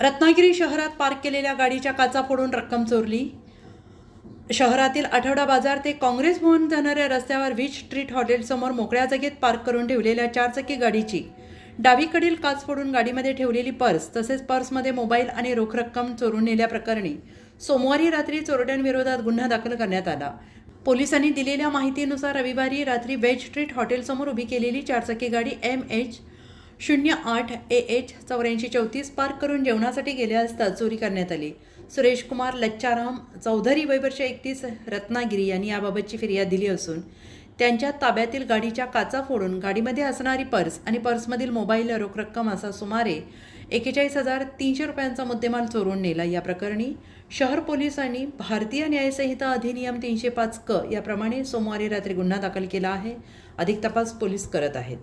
रत्नागिरी शहरात पार्क केलेल्या गाडीच्या काचा फोडून रक्कम चोरली. शहरातील आठवडा बाजार ते काँग्रेस भवन जाणाऱ्या रस्त्यावर वीज स्ट्रीट हॉटेलसमोर मोकळ्या जागेत पार्क करून ठेवलेल्या चारचाकी गाडीची. डावीकडील काच फोडून गाडीमध्ये ठेवलेली पर्स तसेच पर्समध्ये मोबाईल आणि रोख रक्कम चोरून नेल्याप्रकरणी सोमवारी रात्री चोरट्यांविरोधात गुन्हा दाखल करण्यात आला. पोलिसांनी दिलेल्या माहितीनुसार रविवारी रात्री वेज स्ट्रीट हॉटेलसमोर उभी केलेली चारचाकी गाडी एम एच शून्य आठ ए एच चौऱ्याऐंशी चौतीस पार्क करून जेवणासाठी गेले असता चोरी करण्यात आली. सुरेश कुमार लच्चाराम चौधरी वयवर्ष एकतीस रत्नागिरी यांनी याबाबतची फिर्याद दिली असून त्यांच्या ताब्यातील गाडीच्या काचा फोडून गाडीमध्ये असणारी पर्स आणि पर्समधील मोबाईल रोख रक्कम असा सुमारे एकेचाळीस हजार तीनशे रुपयांचा मुद्देमाल चोरून नेला. या प्रकरणी शहर पोलिसांनी भारतीय न्यायसंहिता अधिनियम तीनशे पाच क याप्रमाणे सोमवारी रात्री गुन्हा दाखल केला आहे. अधिक तपास पोलीस करत आहेत.